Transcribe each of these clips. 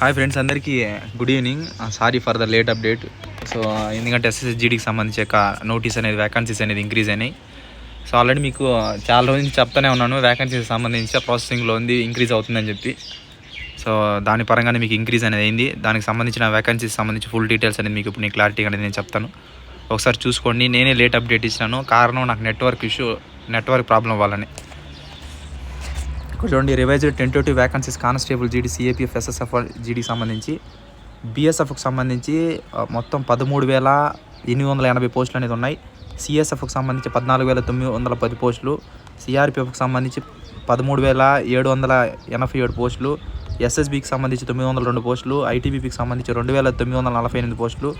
Hi friends అందరికీ good evening sorry for the late update so ఎందుకంటే ఎస్ఎస్జిడికి సంబంధించి యొక్క నోటీస్ అనేది వ్యాకన్సీస్ అనేది ఇంక్రీజ్ అయినాయి. సో ఆల్రెడీ మీకు uh, చాలా రోజు నుంచి చెప్తానే ఉన్నాను. వ్యాకన్సీస్ సంబంధించి ప్రాసెసింగ్లో ఉంది ఇంక్రీజ్ అవుతుందని చెప్పి. సో దాని పరంగానే మీకు ఇంక్రీజ్ అనేది అయింది. దానికి సంబంధించిన వ్యాకన్సీస్ సంబంధించి ఫుల్ డీటెయిల్స్ అనేది మీకు ఇప్పుడు నేను క్లారిటీగా అనేది నేను చెప్తాను. ఒకసారి చూసుకోండి. నేనే లేట్ అప్డేట్ ఇచ్చినాను. కారణం నాకు నెట్వర్క్ ఇష్యూ నెట్వర్క్ ప్రాబ్లం వల్లనే. ఇక్కడ చూడండి revised tentative vacancies constable GD CAPF SSF GD సంబంధించి. బీఎస్ఎఫ్కి సంబంధించి మొత్తం పదమూడు వేల ఎనిమిది వందల ఎనభై పోస్టులు అనేది ఉన్నాయి. సిఎస్ఎఫ్కి సంబంధించి పద్నాలుగు వేల తొమ్మిది వందల పది పోస్టులు. సిఆర్పిఎఫ్కి సంబంధించి పదమూడు వేల ఏడు వందల ఎనభై ఏడు పోస్టులు. ఎస్ఎస్బికి సంబంధించి తొమ్మిది వందల రెండు పోస్టులు. ఐటీబీపీకి సంబంధించి రెండు వేల తొమ్మిది వందల నలభై ఎనిమిది పోస్టులు.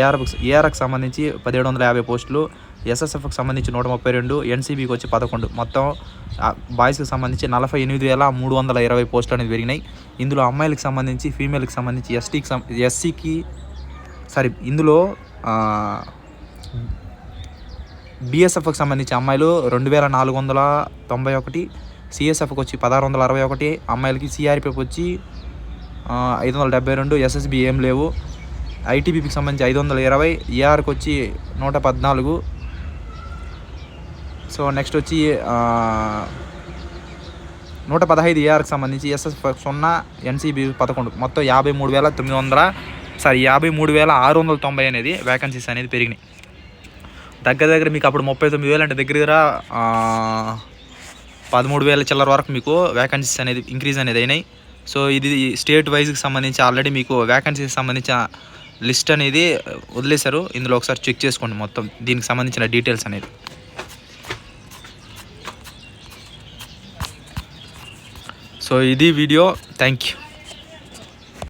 ఏఆర్ఎఫ్ ఏఆర్ఎఫ్కి సంబంధించి పదిహేడు వందల యాభై పోస్టులు. ఎస్ఎస్ఎఫ్కి సంబంధించి నూట ముప్పై రెండు ఎన్సీబీకి వచ్చి పదకొండు. మొత్తం బాయ్స్కి సంబంధించి నలభై ఎనిమిది వేల మూడు వందల ఇరవై పోస్టులు అనేది పెరిగినాయి. ఇందులో అమ్మాయిలకు సంబంధించి ఫీమేల్కి సంబంధించి ఎస్టీకి ఎస్సీకి సారీ ఇందులో బీఎస్ఎఫ్కి సంబంధించి అమ్మాయిలు రెండు వేల నాలుగు వందల తొంభై ఒకటి సిఎస్ఎఫ్కి వచ్చి పదహారు వందల అరవై ఒకటి అమ్మాయిలకి సిఆర్పిఎఫ్ వచ్చి ఐదు వందల డెబ్బై రెండు ఎస్ఎస్బి ఏం లేవు. ఐటీబీపీకి సంబంధించి ఐదు వందల ఇరవై ఏఆర్కి వచ్చి నూట పద్నాలుగు సో నెక్స్ట్ వచ్చి నూట పదహైదు ఏఆర్కి సంబంధించి ఎస్ఎస్ సున్నా ఎన్సీబీ పదకొండు. మొత్తం యాభై మూడు వేల తొమ్మిది వందల సారీ యాభై మూడు వేల ఆరు వందల తొంభై అనేది వేకెన్సీస్ అనేది పెరిగినాయి. దగ్గర దగ్గర మీకు అప్పుడు ముప్పై తొమ్మిది వేలు అంటే దగ్గర దగ్గర పదమూడు వేల చిల్లర వరకు మీకు వేకెన్సీస్ అనేది ఇంక్రీజ్ అనేది అయినాయి. సో ఇది స్టేట్ వైజ్కి సంబంధించి ఆల్రెడీ మీకు వేకెన్సీకి సంబంధించిన లిస్ట్ అనేది వదిలేశారు. ఇందులో ఒకసారి చెక్ చేసుకోండి మొత్తం దీనికి సంబంధించిన డీటెయిల్స్ అనేది. సో ఇది వీడియో. Thank you.